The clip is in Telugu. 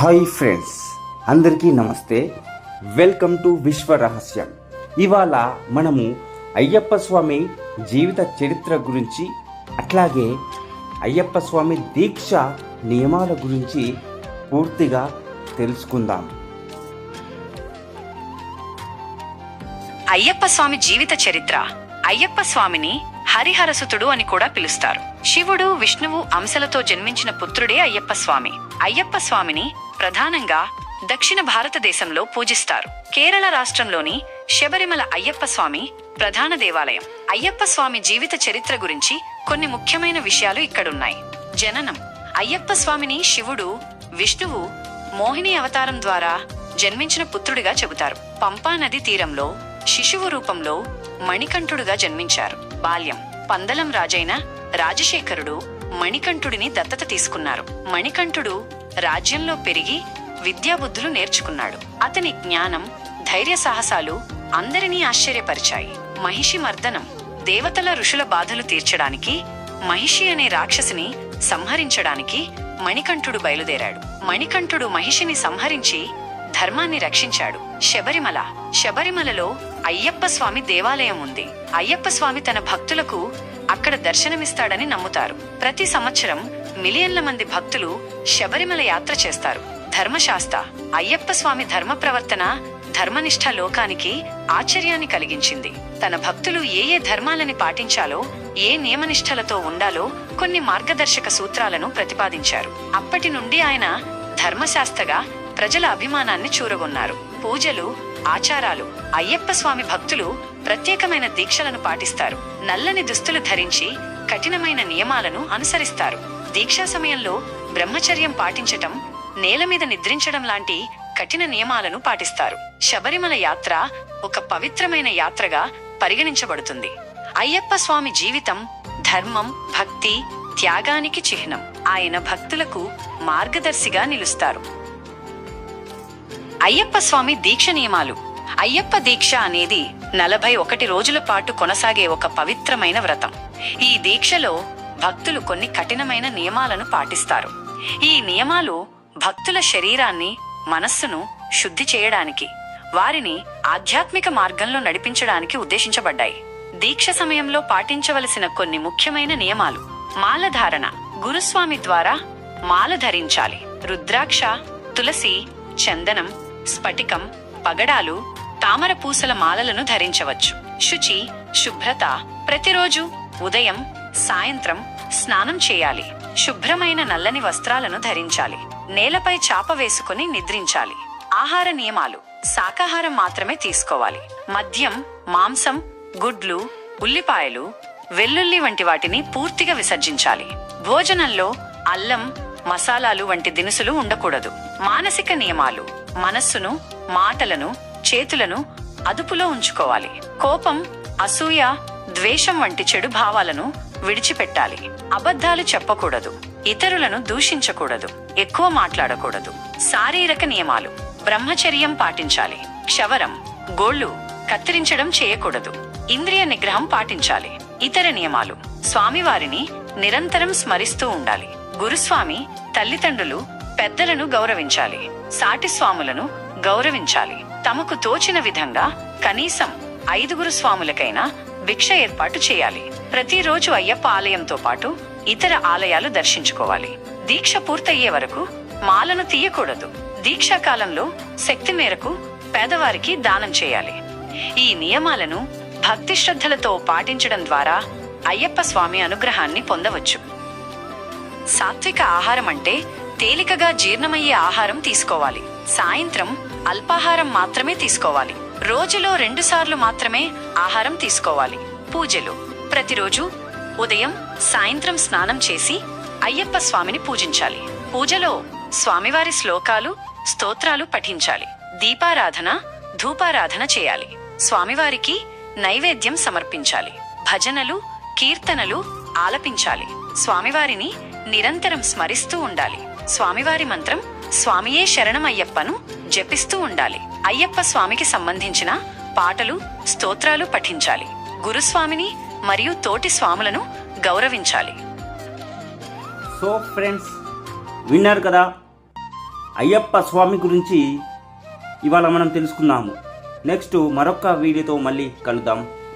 హాయ్ ఫ్రెండ్స్ అందరికీ నమస్తే. వెల్కమ్ టు విశ్వ రహస్యం ఇవాళ మనము అయ్యప్ప స్వామి జీవిత చరిత్ర గురించి అట్లాగే అయ్యప్ప స్వామి దీక్ష నియమాల గురించి పూర్తిగా తెలుసుకుందాం. అయ్యప్ప స్వామి జీవిత చరిత్ర అయ్యప్ప స్వామిని హరిహరసుతుడు అని కూడా పిలుస్తారు. శివుడు విష్ణువు అంశలతో జన్మించిన పుత్రుడే అయ్యప్ప స్వామి. అయ్యప్ప స్వామిని ప్రధానంగా దక్షిణ భారతదేశంలో పూజిస్తారు. కేరళ రాష్ట్రంలోని శబరిమల అయ్యప్ప స్వామి ప్రధాన దేవాలయం. అయ్యప్ప స్వామి జీవిత చరిత్ర గురించి కొన్ని ముఖ్యమైన విషయాలు ఇక్కడున్నాయి. జననం. అయ్యప్ప స్వామిని శివుడు విష్ణువు మోహిని అవతారం ద్వారా జన్మించిన పుత్రుడిగా చెబుతారు. పంపా నది తీరంలో శిశువు రూపంలో మణికంఠుడుగా జన్మించారు. బాల్యం. పందలం రాజైన రాజశేఖరుడు మణికంఠుడిని దత్తత తీసుకున్నారు. మణికంఠుడు రాజ్యంలో పెరిగి విద్యాబుద్ధులు నేర్చుకున్నాడు. అతని జ్ఞానం ధైర్య సాహసాలు అందరినీ ఆశ్చర్యపరిచాయి. మహిషి మర్దనం దేవతల ఋషుల బాధలు తీర్చడానికి మహిషి అనే రాక్షసిని సంహరించడానికి మణికంఠుడు బయలుదేరాడు. మణికంఠుడు మహిషిని సంహరించి ధర్మాన్ని రక్షించాడు. శబరిమల శబరిమలలో అయ్యప్ప స్వామి దేవాలయం ఉంది. అయ్యప్ప స్వామి తన భక్తులకు అక్కడ దర్శనమిస్తాడని నమ్ముతారు. ప్రతి సంవత్సరం మిలియన్ల మంది భక్తులు శబరిమల యాత్ర చేస్తారు. ధర్మశాస్త్ర అయ్యప్ప స్వామి ధర్మ ప్రవర్తన ధర్మనిష్ట లోకానికి ఆశ్చర్యాన్ని కలిగించింది. తన భక్తులు ఏ ఏ ధర్మాలని పాటించాలో ఏ నియమనిష్టలతో ఉండాలో కొన్ని మార్గదర్శక సూత్రాలను ప్రతిపాదించారు. అప్పటి నుండి ఆయన ధర్మశాస్త్రగా ప్రజల అభిమానాన్ని చూరగొన్నారు. పూజలు ఆచారాలు అయ్యప్ప స్వామి భక్తులు ప్రత్యేకమైన దీక్షలను పాటిస్తారు. నల్లని దుస్తులు ధరించి కఠినమైన నియమాలను అనుసరిస్తారు. దీక్షా సమయంలో బ్రహ్మచర్యం పాటించటం నేల మీద నిద్రించడం లాంటి కఠిన నియమాలను పాటిస్తారు. శబరిమల యాత్ర ఒక పవిత్రమైన యాత్రగా పరిగణించబడుతుంది. అయ్యప్ప స్వామి జీవితం ధర్మం భక్తి త్యాగానికి చిహ్నం. ఆయన భక్తులకు మార్గదర్శిగా నిలుస్తారు. అయ్యప్ప స్వామి దీక్ష నియమాలు. అయ్యప్ప దీక్ష అనేది నలభై ఒకటి రోజుల పాటు కొనసాగే ఒక పవిత్రమైన వ్రతం. ఈ దీక్షలో భక్తులు కొన్ని కఠినమైన నియమాలను పాటిస్తారు. ఈ నియమాలు భక్తుల శరీరాన్ని మనస్సును శుద్ధి చేయడానికి వారిని ఆధ్యాత్మిక మార్గంలో నడిపించడానికి ఉద్దేశించబడ్డాయి. దీక్ష సమయంలో పాటించవలసిన కొన్ని ముఖ్యమైన నియమాలు. మాలధారణ గురుస్వామి ద్వారా మాల ధరించాలి. రుద్రాక్ష తులసి చందనం స్ఫటికం పగడాలు తామర పూసల మాలలను ధరించవచ్చు. శుచి శుభ్రత ప్రతిరోజు ఉదయం సాయంత్రం స్నానం చేయాలి. శుభ్రమైన నల్లని వస్త్రాలను ధరించాలి. నేలపై చాప వేసుకుని నిద్రించాలి. ఆహార నియమాలు. శాకాహారం మాత్రమే తీసుకోవాలి. మద్యం మాంసం గుడ్లు ఉల్లిపాయలు వెల్లుల్లి వంటి వాటిని పూర్తిగా విసర్జించాలి. భోజనంలో అల్లం మసాలాలు వంటి దినుసులు ఉండకూడదు. మానసిక నియమాలు. మనస్సును మాటలను చేతులను అదుపులో ఉంచుకోవాలి. కోపం అసూయ ద్వేషం వంటి చెడు భావాలను విడిచిపెట్టాలి. అబద్ధాలు చెప్పకూడదు. ఇతరులను దూషించకూడదు. ఎక్కువ మాట్లాడకూడదు. శారీరక నియమాలు. బ్రహ్మచర్యం పాటించాలి. క్షవరం గోళ్ళు కత్తిరించడం చేయకూడదు. ఇంద్రియ నిగ్రహం పాటించాలి. ఇతర నియమాలు. స్వామివారిని నిరంతరం స్మరిస్తూ ఉండాలి. గురుస్వామి తల్లిదండ్రులు పెద్దలను గౌరవించాలి. సాటి స్వాములను గౌరవించాలి. తమకు తోచిన విధంగా కనీసం ఐదుగురు స్వాములకైనా భిక్ష ఏర్పాటు చేయాలి. ప్రతిరోజు అయ్యప్ప ఆలయంతో పాటు ఇతర ఆలయాలు దర్శించుకోవాలి. దీక్ష పూర్తయ్యే వరకు మాలను తీయకూడదు. దీక్షాకాలంలో శక్తి మేరకు పేదవారికి దానం చేయాలి. ఈ నియమాలను భక్తి శ్రద్ధలతో పాటించడం ద్వారా అయ్యప్ప స్వామి అనుగ్రహాన్ని పొందవచ్చు. సాత్విక ఆహారం అంటే తేలికగా జీర్ణమయ్యే ఆహారం తీసుకోవాలి. సాయంత్రం అల్పాహారం మాత్రమే తీసుకోవాలి. రోజులో రెండుసార్లు మాత్రమే ఆహారం తీసుకోవాలి. పూజలు. ప్రతిరోజు ఉదయం సాయంత్రం స్నానం చేసి అయ్యప్ప స్వామిని పూజించాలి. పూజలో స్వామివారి శ్లోకాలు స్తోత్రాలు పఠించాలి. దీపారాధన ధూపారాధన చేయాలి. స్వామివారికి నైవేద్యం సమర్పించాలి. భజనలు కీర్తనలు ఆలపించాలి. స్వామివారిని నిరంతరం స్మరిస్తూ ఉండాలి. స్వామివారి మంత్రం స్వామియే శరణమయ్యప్పను జపిస్తూ ఉండాలి. అయ్యప్ప స్వామికి సంబంధించిన పాటలు స్తోత్రాలు పఠించాలి. గురుస్వామిని మరియు తోటి స్వాములను గౌరవించాలి. సో ఫ్రెండ్స్ విన్నారు కదా? అయ్యప్ప స్వామి గురించి ఇవాళ మనం తెలుసుకుందాము. నెక్స్ట్ మరొక వీడియోతో మళ్ళీ కలుద్దాం.